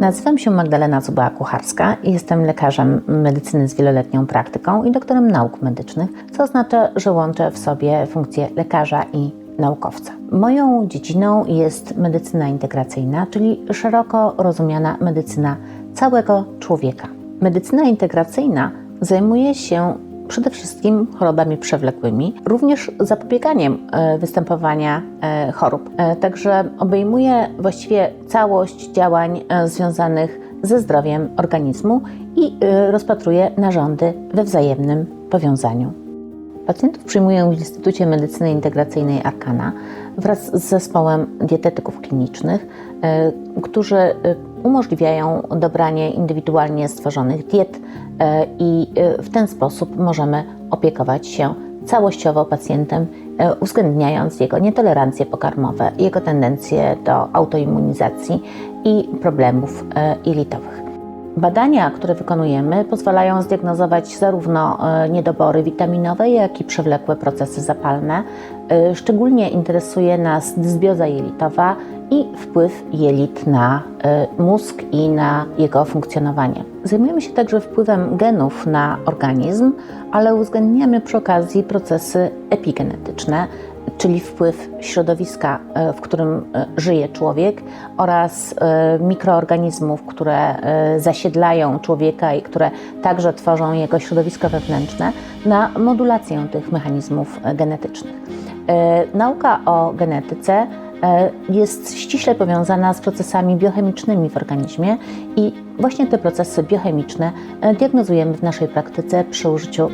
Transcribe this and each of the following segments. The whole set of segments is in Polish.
Nazywam się Magdalena Zuba-Kucharska i jestem lekarzem medycyny z wieloletnią praktyką i doktorem nauk medycznych, co oznacza, że łączę w sobie funkcję lekarza i naukowca. Moją dziedziną jest medycyna integracyjna, czyli szeroko rozumiana medycyna całego człowieka. Medycyna integracyjna zajmuje się przede wszystkim chorobami przewlekłymi, również zapobieganiem e, występowania e, chorób. E, Także obejmuje właściwie całość działań związanych ze zdrowiem organizmu i rozpatruje narządy we wzajemnym powiązaniu. Pacjentów przyjmuję w Instytucie Medycyny Integracyjnej Arkana wraz z zespołem dietetyków klinicznych, którzy umożliwiają dobranie indywidualnie stworzonych diet e, i e, w ten sposób możemy opiekować się całościowo pacjentem, e, uwzględniając jego nietolerancje pokarmowe, jego tendencje do autoimmunizacji i problemów jelitowych. Badania, które wykonujemy, pozwalają zdiagnozować zarówno e, niedobory witaminowe, jak i przewlekłe procesy zapalne. E, Szczególnie interesuje nas dysbioza jelitowa i wpływ jelit na e, mózg i na jego funkcjonowanie. Zajmujemy się także wpływem genów na organizm, ale uwzględniamy przy okazji procesy epigenetyczne, czyli wpływ środowiska, e, w którym e, żyje człowiek oraz e, mikroorganizmów, które zasiedlają człowieka i które także tworzą jego środowisko wewnętrzne na modulację tych mechanizmów genetycznych. Nauka o genetyce jest ściśle powiązana z procesami biochemicznymi w organizmie i właśnie te procesy biochemiczne diagnozujemy w naszej praktyce przy użyciu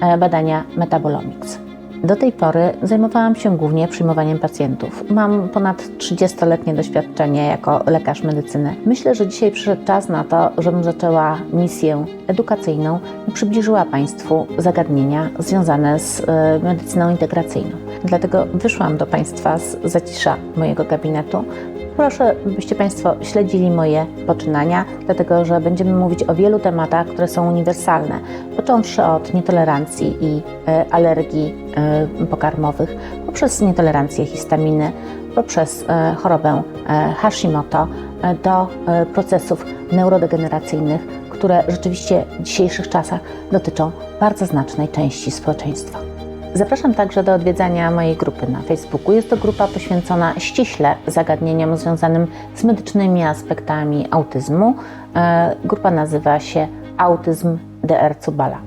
e, badania Metabolomics. Do tej pory zajmowałam się głównie przyjmowaniem pacjentów. Mam ponad 30-letnie doświadczenie jako lekarz medycyny. Myślę, że dzisiaj przyszedł czas na to, żebym zaczęła misję edukacyjną i przybliżyła Państwu zagadnienia związane z e, medycyną integracyjną. Dlatego wyszłam do Państwa z zacisza mojego gabinetu. Proszę, byście Państwo śledzili moje poczynania, dlatego że będziemy mówić o wielu tematach, które są uniwersalne, począwszy od nietolerancji i e, alergii e, pokarmowych, poprzez nietolerancję histaminy, poprzez e, chorobę Hashimoto, do procesów neurodegeneracyjnych, które rzeczywiście w dzisiejszych czasach dotyczą bardzo znacznej części społeczeństwa. Zapraszam także do odwiedzania mojej grupy na Facebooku. Jest to grupa poświęcona ściśle zagadnieniom związanym z medycznymi aspektami autyzmu. E, Grupa nazywa się Autyzm DR Cubala.